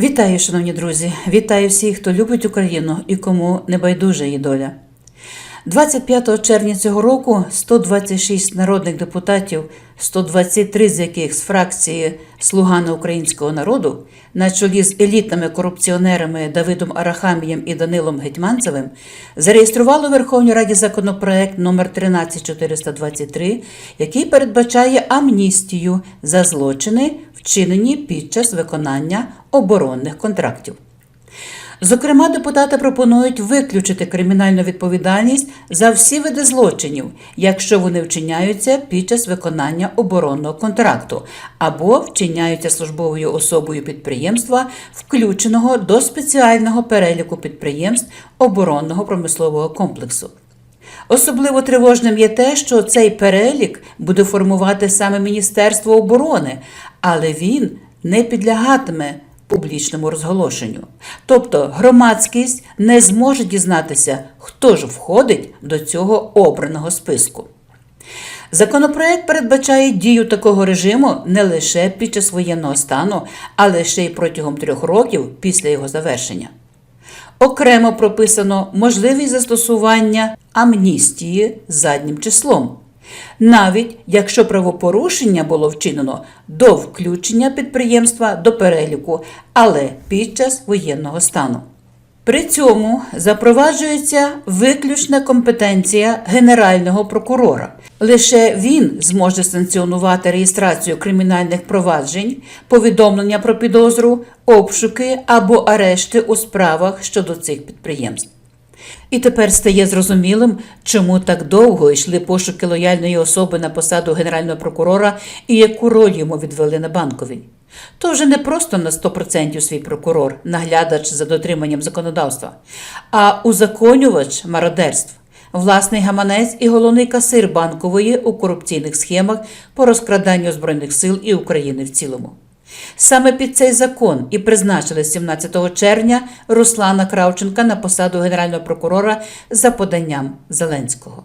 Вітаю, шановні друзі! Вітаю всіх, хто любить Україну і кому не байдужа її доля. 25 червня цього року 126 народних депутатів, 123 з яких з фракції Слугана українського народу, на чолі з елітними корупціонерами Давидом Арахамієм і Данилом Гетьманцевим, зареєстрували у Верховній Раді законопроект номер 13423, який передбачає амністію за злочини, вчинені під час виконання оборонних контрактів. Зокрема, депутати пропонують виключити кримінальну відповідальність за всі види злочинів, якщо вони вчиняються під час виконання оборонного контракту або вчиняються службовою особою підприємства, включеного до спеціального переліку підприємств оборонного промислового комплексу. Особливо тривожним є те, що цей перелік буде формувати саме Міністерство оборони, але він не підлягатиме публічному розголошенню. Тобто громадськість не зможе дізнатися, хто ж входить до цього обраного списку. Законопроект передбачає дію такого режиму не лише під час воєнного стану, але ще й протягом трьох років після його завершення. Окремо прописано можливість застосування амністії заднім числом, навіть якщо правопорушення було вчинено до включення підприємства до переліку, але під час воєнного стану. При цьому запроваджується виключна компетенція Генерального прокурора. Лише він зможе санкціонувати реєстрацію кримінальних проваджень, повідомлення про підозру, обшуки або арешти у справах щодо цих підприємств. І тепер стає зрозумілим, чому так довго йшли пошуки лояльної особи на посаду генерального прокурора і яку роль йому відвели на банковій. То вже не просто на 100% свій прокурор, наглядач за дотриманням законодавства, а узаконювач мародерств, власний гаманець і головний касир банкової у корупційних схемах по розкраданню Збройних сил і України в цілому. Саме під цей закон і призначили 17 червня Руслана Кравченка на посаду генерального прокурора за поданням Зеленського.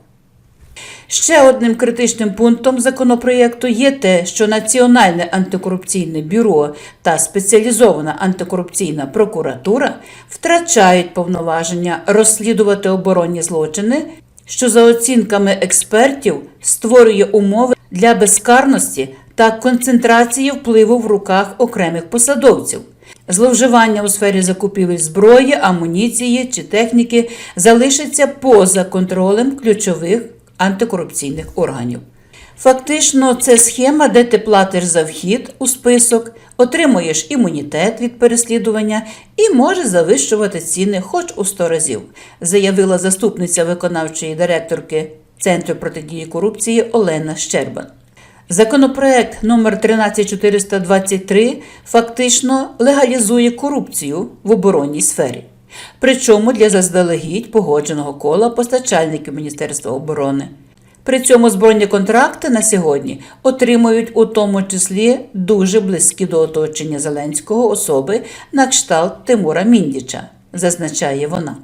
Ще одним критичним пунктом законопроєкту є те, що Національне антикорупційне бюро та спеціалізована антикорупційна прокуратура втрачають повноваження розслідувати оборонні злочини, що за оцінками експертів створює умови для безкарності та концентрації впливу в руках окремих посадовців. Зловживання у сфері закупівель зброї, амуніції чи техніки залишиться поза контролем ключових антикорупційних органів. Фактично, це схема, де ти платиш за вхід у список, отримуєш імунітет від переслідування і можеш завищувати ціни хоч у 100 разів, заявила заступниця виконавчої директорки Центру протидії корупції Олена Щербан. Законопроект номер 13423 фактично легалізує корупцію в оборонній сфері. Причому для заздалегідь погодженого кола постачальників Міністерства оборони. При цьому збройні контракти на сьогодні отримують у тому числі дуже близькі до оточення Зеленського особи на кшталт Тимура Міндіча, зазначає вона.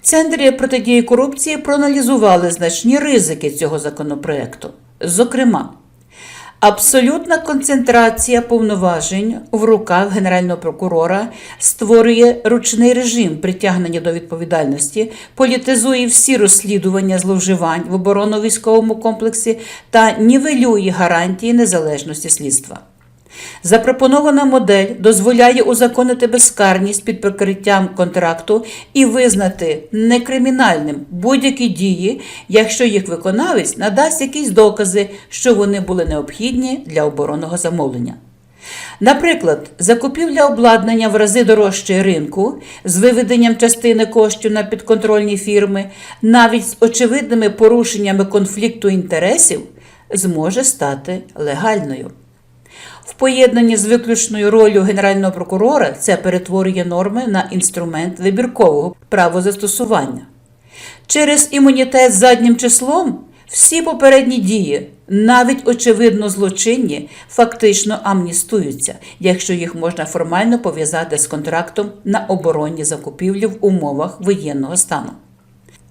В центрі протидії корупції проаналізували значні ризики цього законопроекту. Зокрема, Абсолютна концентрація повноважень в руках Генерального прокурора створює ручний режим притягнення до відповідальності, політизує всі розслідування зловживань в оборонно-військовому комплексі та нівелює гарантії незалежності слідства. Запропонована модель дозволяє узаконити безкарність під прикриттям контракту і визнати некримінальним будь-які дії, якщо їх виконавець надасть якісь докази, що вони були необхідні для оборонного замовлення. Наприклад, закупівля обладнання в рази дорожче ринку з виведенням частини коштів на підконтрольні фірми, навіть з очевидними порушеннями конфлікту інтересів, зможе стати легальною. В поєднанні з виключною ролью Генерального прокурора це перетворює норми на інструмент вибіркового правозастосування. Через імунітет заднім числом всі попередні дії, навіть очевидно злочинні, фактично амністуються, якщо їх можна формально пов'язати з контрактом на оборонні закупівлі в умовах воєнного стану.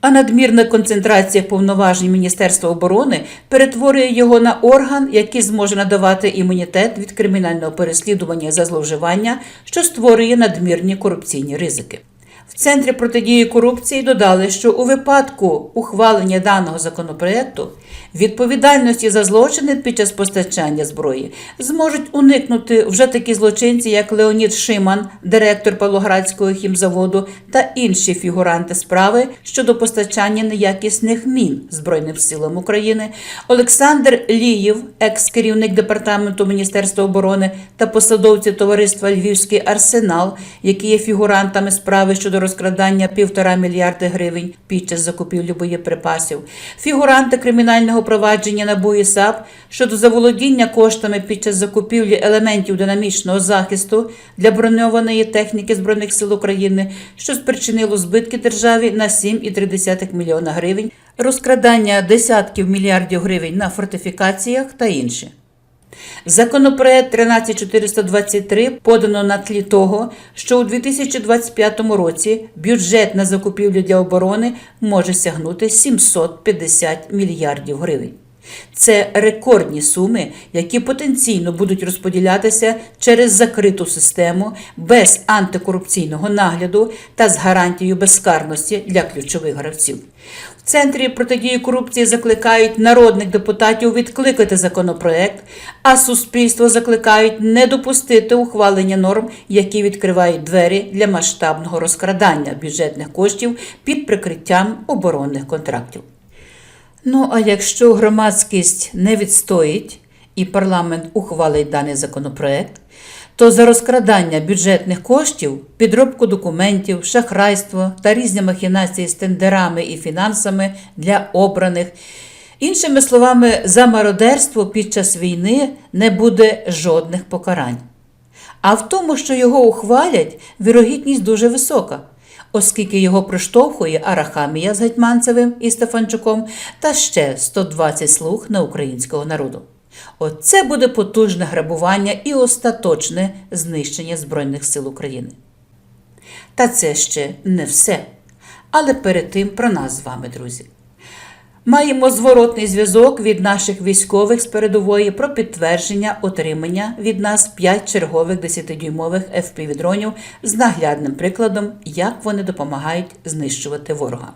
А надмірна концентрація повноважень Міністерства оборони перетворює його на орган, який зможе надавати імунітет від кримінального переслідування за зловживання, що створює надмірні корупційні ризики. В центрі протидії корупції додали, що у випадку ухвалення даного законопроекту відповідальності за злочини під час постачання зброї зможуть уникнути вже такі злочинці, як Леонід Шиман, директор Павлоградського хімзаводу, та інші фігуранти справи щодо постачання неякісних мін Збройним силам України, Олександр Ліїв, екс-керівник департаменту Міністерства оборони та посадовці товариства Львівський арсенал, які є фігурантами справи щодо розкрадання півтора мільярди гривень під час закупівлі боєприпасів, фігуранти кримінального провадження НАБУ і САП щодо заволодіння коштами під час закупівлі елементів динамічного захисту для броньованої техніки Збройних сил України, що спричинило збитки державі на 7,3 мільйона гривень, розкрадання десятків мільярдів гривень на фортифікаціях та інше. Законопроект 13423 подано на тлі того, що у 2025 році бюджет на закупівлю для оборони може сягнути 750 мільярдів гривень. Це рекордні суми, які потенційно будуть розподілятися через закриту систему без антикорупційного нагляду та з гарантією безкарності для ключових гравців. В центрі протидії корупції закликають народних депутатів відкликати законопроект, а суспільство закликають не допустити ухвалення норм, які відкривають двері для масштабного розкрадання бюджетних коштів під прикриттям оборонних контрактів. Ну а якщо громадськість не відстоїть і парламент ухвалить даний законопроект, то за розкрадання бюджетних коштів, підробку документів, шахрайство та різні махінації з тендерами і фінансами для обраних. Іншими словами, за мародерство під час війни не буде жодних покарань. А в тому, що його ухвалять, вірогідність дуже висока, оскільки його приштовхує Арахамія з Гетьманцевим і Стефанчуком та ще 120 слуг на українського народу. Оце буде потужне грабування і остаточне знищення Збройних сил України. Та це ще не все. Але перед тим про нас з вами, друзі. Маємо зворотний зв'язок від наших військових з передової про підтвердження отримання від нас 5 чергових 10-дюймових FPV-дронів з наглядним прикладом, як вони допомагають знищувати ворога.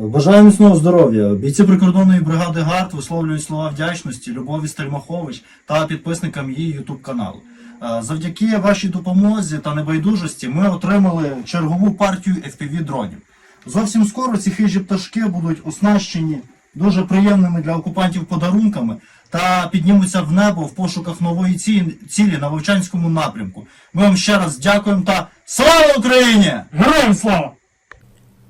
Бажаю міцного здоров'я. Бійці прикордонної бригади ГАРД висловлюють слова вдячності Любові Стельмахович та підписникам її ютуб каналу. Е, Завдяки вашій допомозі та небайдужості ми отримали чергову партію FPV дронів. Зовсім скоро ці хижі пташки будуть оснащені дуже приємними для окупантів подарунками та піднімуться в небо в пошуках нової цілі на Вовчанському напрямку. Ми вам ще раз дякуємо та слава Україні! Героям слава!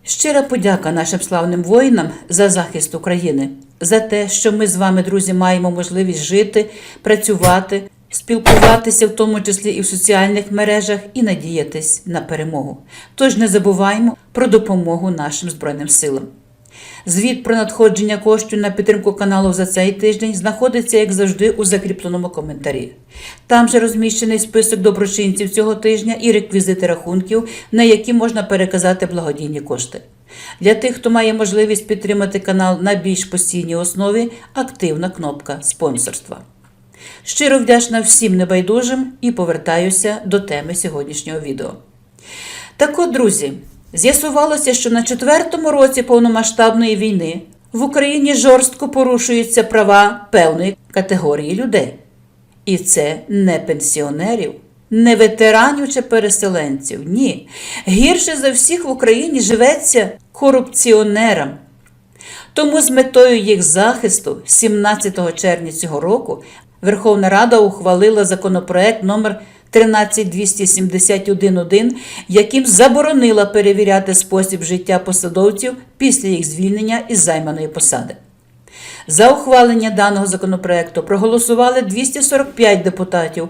Щира подяка нашим славним воїнам за захист України, за те, що ми з вами, друзі, маємо можливість жити, працювати, спілкуватися, в тому числі і в соціальних мережах, і надіятись на перемогу. Тож не забуваємо про допомогу нашим Збройним силам. Звіт про надходження коштів на підтримку каналу за цей тиждень знаходиться, як завжди, у закріпленому коментарі. Там же розміщений список доброчинців цього тижня і реквізити рахунків, на які можна переказати благодійні кошти. Для тих, хто має можливість підтримати канал на більш постійній основі, активна кнопка спонсорства. Щиро вдячна всім небайдужим і повертаюся до теми сьогоднішнього відео. Так от, друзі, з'ясувалося, що на четвертому році повномасштабної війни в Україні жорстко порушуються права певної категорії людей. І це не пенсіонерів, не ветеранів чи переселенців. Ні. Гірше за всіх в Україні живеться корупціонерам. Тому з метою їх захисту 17 червня цього року Верховна Рада ухвалила законопроект номер 13271.1, яким заборонила перевіряти спосіб життя посадовців після їх звільнення із займаної посади. За ухвалення даного законопроекту проголосували 245 депутатів,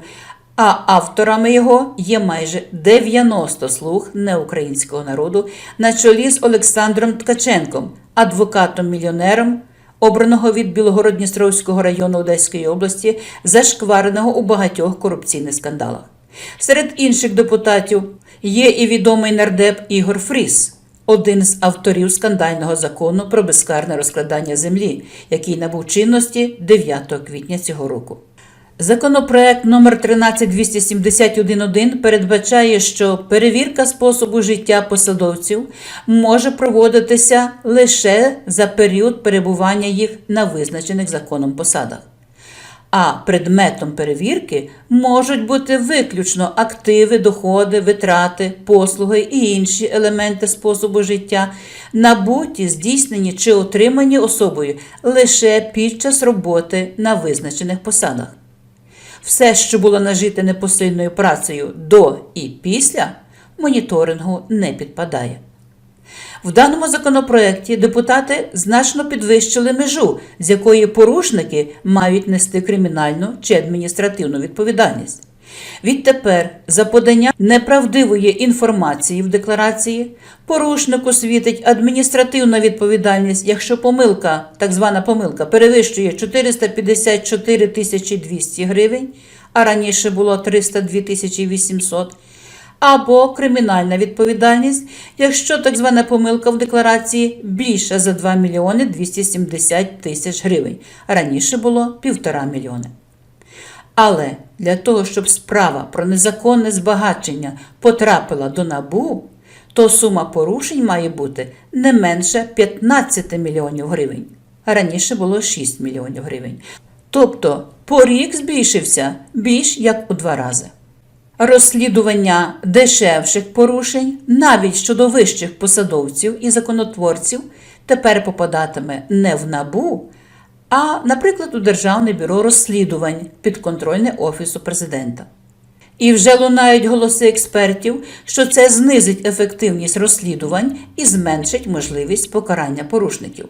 а авторами його є майже 90 слуг неукраїнського народу на чолі з Олександром Ткаченком, адвокатом-мільйонером, обраного від Білогородністровського району Одеської області, зашквареного у багатьох корупційних скандалах. Серед інших депутатів є і відомий нардеп Ігор Фріс, один з авторів скандального закону про безкарне розкрадання землі, який набув чинності 9 квітня цього року. Законопроект номер 13271.1 передбачає, що перевірка способу життя посадовців може проводитися лише за період перебування їх на визначених законом посадах. А предметом перевірки можуть бути виключно активи, доходи, витрати, послуги і інші елементи способу життя, набуті, здійснені чи отримані особою лише під час роботи на визначених посадах. Все, що було нажите непосильною працею до і після, моніторингу не підпадає. В даному законопроекті депутати значно підвищили межу, з якої порушники мають нести кримінальну чи адміністративну відповідальність. Відтепер за подання неправдивої інформації в декларації порушнику світить адміністративна відповідальність, якщо помилка, так звана помилка, перевищує 454 тисячі 200 гривень, а раніше було 302 тисячі 800, або кримінальна відповідальність, якщо так звана помилка в декларації більша за 2 мільйони 270 тисяч гривень, раніше було 1,5 мільйони. Але для того, щоб справа про незаконне збагачення потрапила до НАБУ, то сума порушень має бути не менше 15 мільйонів гривень, раніше було 6 мільйонів гривень. Тобто порік збільшився більш як у два рази. Розслідування дешевших порушень, навіть щодо вищих посадовців і законотворців, тепер попадатиме не в НАБУ, а, наприклад, у Державне бюро розслідувань підконтрольне Офісу президента. І вже лунають голоси експертів, що це знизить ефективність розслідувань і зменшить можливість покарання порушників.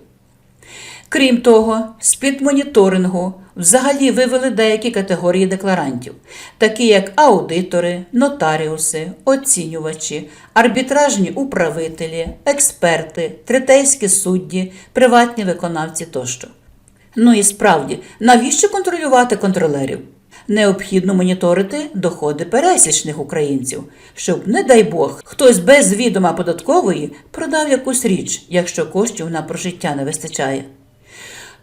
Крім того, з-під моніторингу взагалі вивели деякі категорії декларантів, такі як аудитори, нотаріуси, оцінювачі, арбітражні управителі, експерти, третейські судді, приватні виконавці тощо. Ну і справді, навіщо контролювати контролерів? Необхідно моніторити доходи пересічних українців, щоб, не дай Бог, хтось без відома податкової продав якусь річ, якщо коштів на прожиття не вистачає.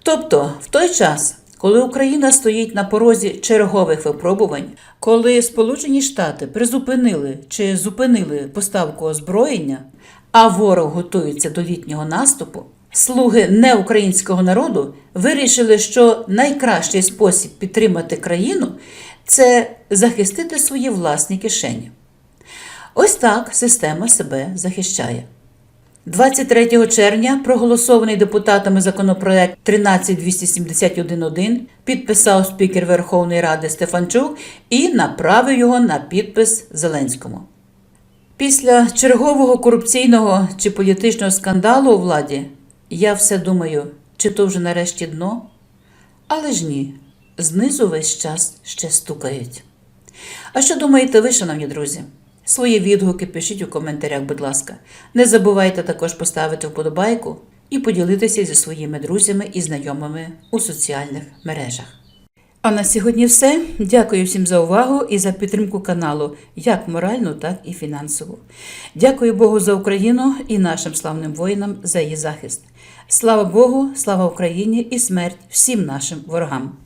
Тобто, в той час, коли Україна стоїть на порозі чергових випробувань, коли Сполучені Штати призупинили чи зупинили поставку озброєння, а ворог готується до літнього наступу, слуги неукраїнського народу вирішили, що найкращий спосіб підтримати країну це захистити свої власні кишені. Ось так система себе захищає. 23 червня проголосований депутатами законопроект 13271.1 підписав спікер Верховної Ради Стефанчук і направив його на підпис Зеленському. Після чергового корупційного чи політичного скандалу у владі я все думаю, чи то вже нарешті дно? Але ж ні, знизу весь час ще стукають. А що думаєте ви, шановні друзі? Свої відгуки пишіть у коментарях, будь ласка. Не забувайте також поставити вподобайку і поділитися зі своїми друзями і знайомими у соціальних мережах. А на сьогодні все. Дякую всім за увагу і за підтримку каналу, як моральну, так і фінансову. Дякую Богу за Україну і нашим славним воїнам за її захист. Слава Богу, слава Україні і смерть всім нашим ворогам.